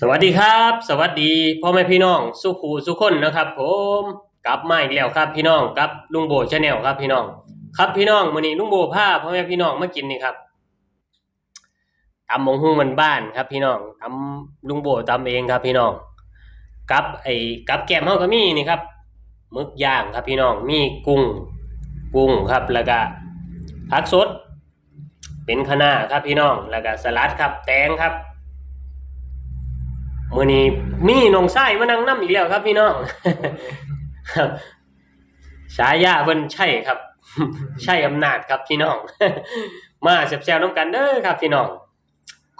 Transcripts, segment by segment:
สวัสดีครับ สวัสดีพ่อแม่พี่น้องสุขูสุขคนนะครับ ผมกลับมาอีกแล้วครับพี่น้องกับลุงโบชาแนลครับพี่น้อง ครับพี่น้องมื้อนี้ลุงโบพาพ่อแม่พี่น้องมากินนี่ครับตำมงหุ้งมันบ้านครับ พี่น้องตำลุงโบตำเองครับ พี่น้องกับไอ้กับแกมเฮาก็มีนี่ครับหมึกย่างครับพี่น้องมีกุ้งกุ้งครับแล้วก็ผักสด เป็นคะน้าครับพี่น้องแล้วก็สลัดครับ แตงครับ มื่อนี้มีน้องชายมานั่งนํอีกแล้วครับพี่น้องครับฉายาเพิ่นใช่ครับ ใช่อำนาจครับพี่น้อง มาแซ่บๆน้ำกันเด้อครับพี่น้อง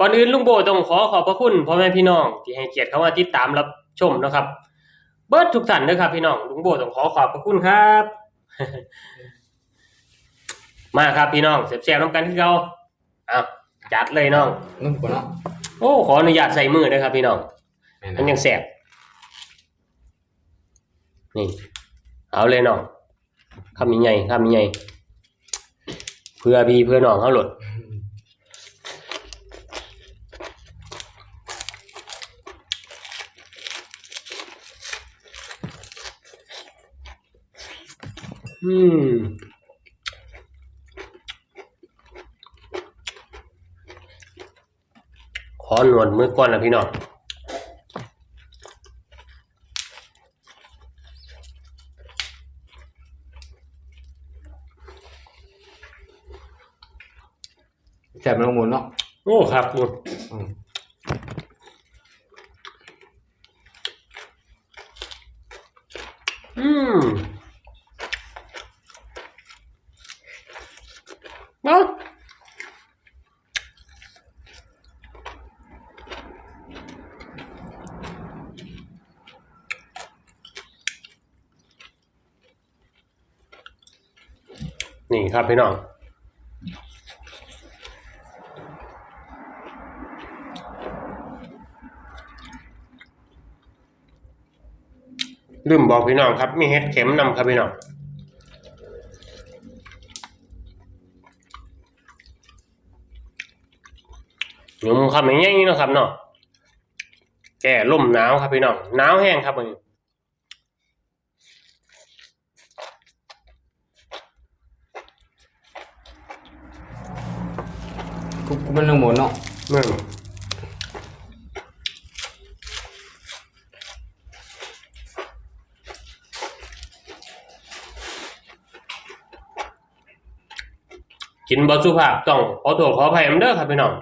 ก่อนอื่นลุงโบต้องขอขอบพระคุณพ่อแม่พี่น้องที่ให้เกียรติเข้ามาติดตามรับชมนะครับ เบิดทุกท่านเด้อครับ พี่น้องลุงโบต้องขอขอบพระคุณครับ มาครับพี่น้องแซ่บๆน้ำกันคือเก่าอ้าวจัดเลยน้องนุ่มกว่าเนาะโอ้ขออนุญาตใส่มือด้วยครับพี่น้องแมันยังแสบนี่ เอาเลยน้องคำใหญ่คำใหญ่เพื่อพี่เพื่อน้องเขาหลดอืมขอหนวดมือก่อนนะพี่น้อง แซ่บมันลงหมดเนาะโอ้ครับอืมอืมอืมเนาะนี่ครับพี่น้อง ลืมบอกพี่น้องครับ มีเห็ดเข็มนำครับพี่น้องยุมคำอย่างนี้เนาะครับเนาะแก่ล่มหนาวครับพี่น้องหนาวแห้งครับมึงกุ๊กมันลงหมดเนาะมึง กินบอสุภาพต้องขอโทษขออภัยมเด้อครับพี่น้อง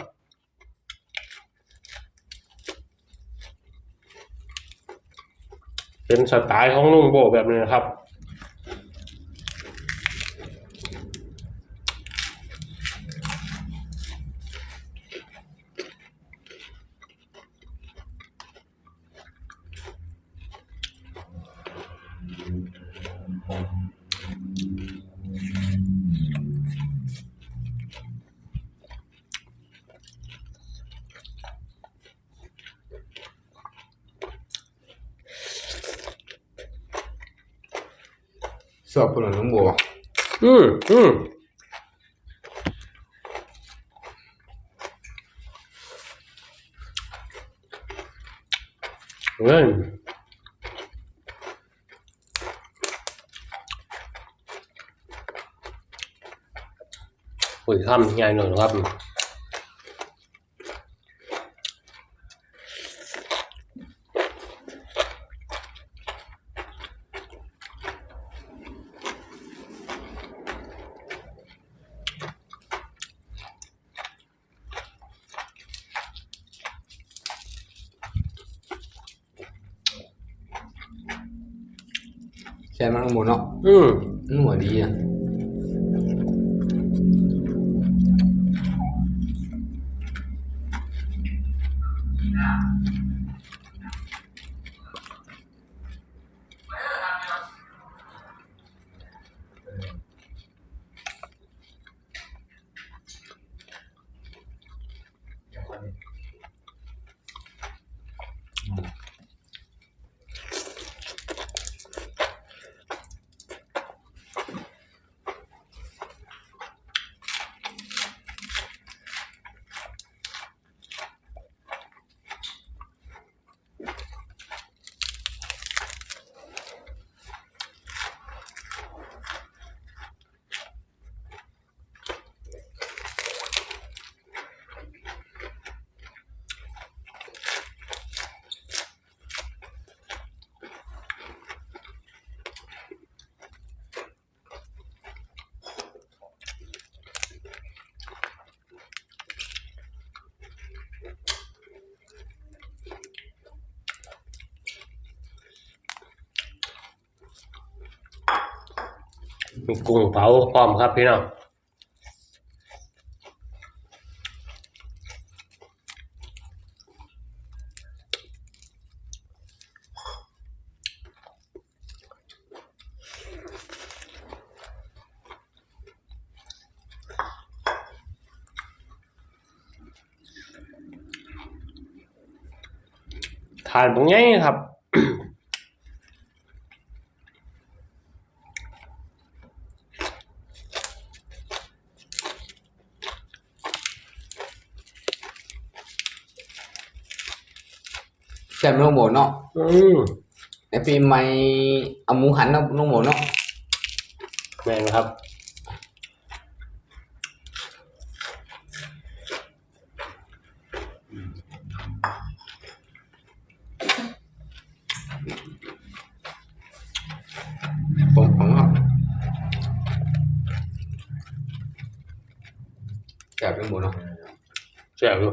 เป็นสไตล์ของลุงโบแบบนี้นะครับ สอบคนละน้องบัวอืมอืมเงินปุ๋ยคำใหญ่หน่อยครับ แซ่บมันลงหมดเนาะอืมมันหัวดีอะ กุ้งเผาพร้อมครับพี่น้องทานตรงนี้ครับ แซ่บน้องโมเนาะอืมในปีใหม่เอาหมูหันเนาะน้องโมเนาะแม่นครับ ผมของเนาะแซ่บน้องโมเนาะแซ่บอยู่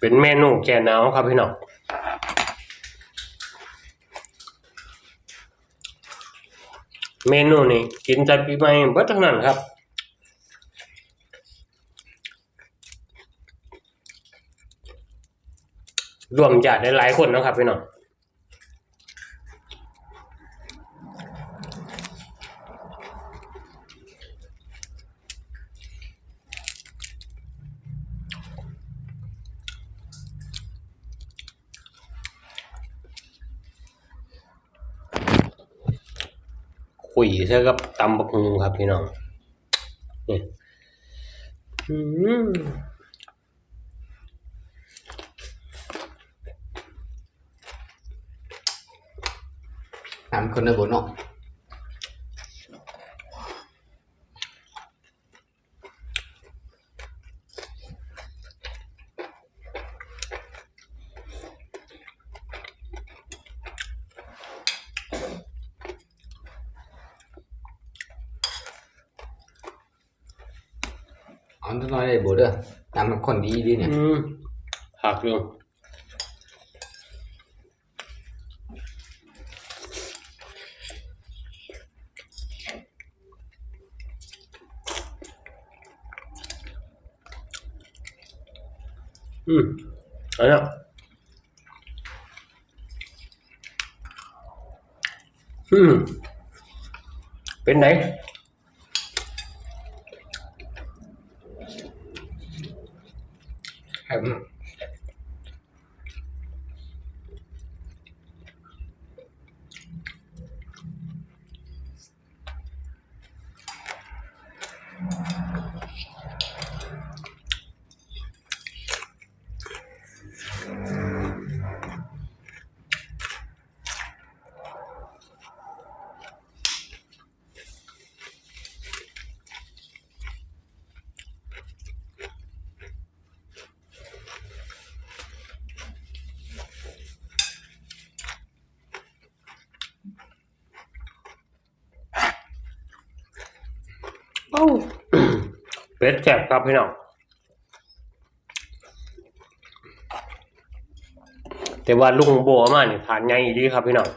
เป็นเมนูแกหนาวครับพี่น้องเมนูนี้กินแต่ปีใหม่เบิดทั้งนั้นครับรวมญาติได้หลายคนนะครับพี่น้อง คุยซะกับตำบักฮุงครับพี่น้องนี่อืมน้ำคนในโบเนาะ อาตัวน้อยได้โบเด้อน้ำมันคนดีดีเนี่ย อืมผักอยู่อืมอันนั้นอืมเป็นไหน have ครับเป็ดแซ่บครับพี่น้องแต่ว่าลุงโบมาเนี่ยทานไงดีครับพี่น้อง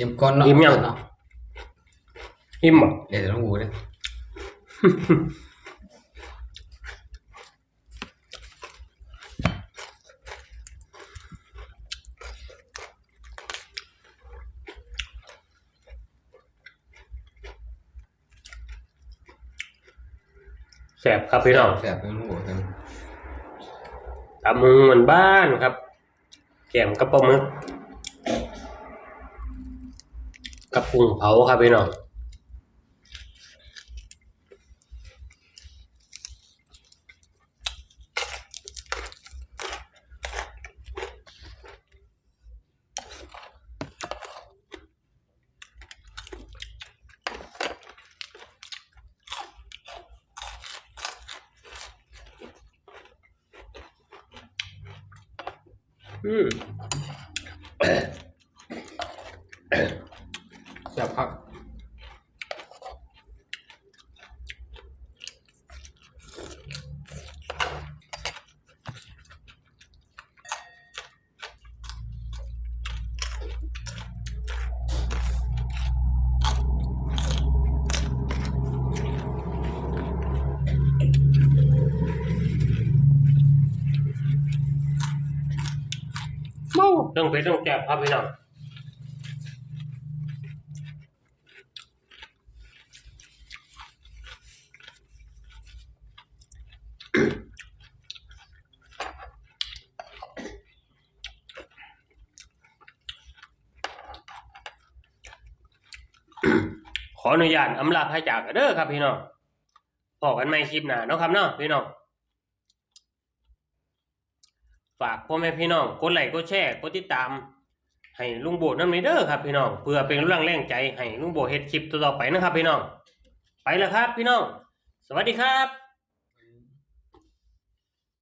เก็บก่อนเนาะอิ่มยัง เนาะอิ่มบ่เดี๋ยวต้องหูเลยแซ่บครับพี่น้องแสบเป็นลูกหูกันตำมึงเหมือนบ้านครับแกมกับปลาหมึก กับกุ้งเผาครับพี่น้องอืม แสบครับเมาเรื่องเพชรต้องแซ่บครับพี่น้อง ข ออนุญาตอำลาพระจากกันเด้อครับพี่น้องพอกันไม่คลิปหน้าเนาะครับเนาะพี่น้องฝากพ่อแม่พี่น้องกดไลค์กดแชร์กดติดตาม ให้ลุงโบน้ำนี้เด้อครับพี่น้องเพื่อเป็นกำลังแรงใจให้ลุงโบเฮ็ดคลิปต่อไปนะครับพี่น้อง ไปแล้วครับพี่น้อง สวัสดีครับ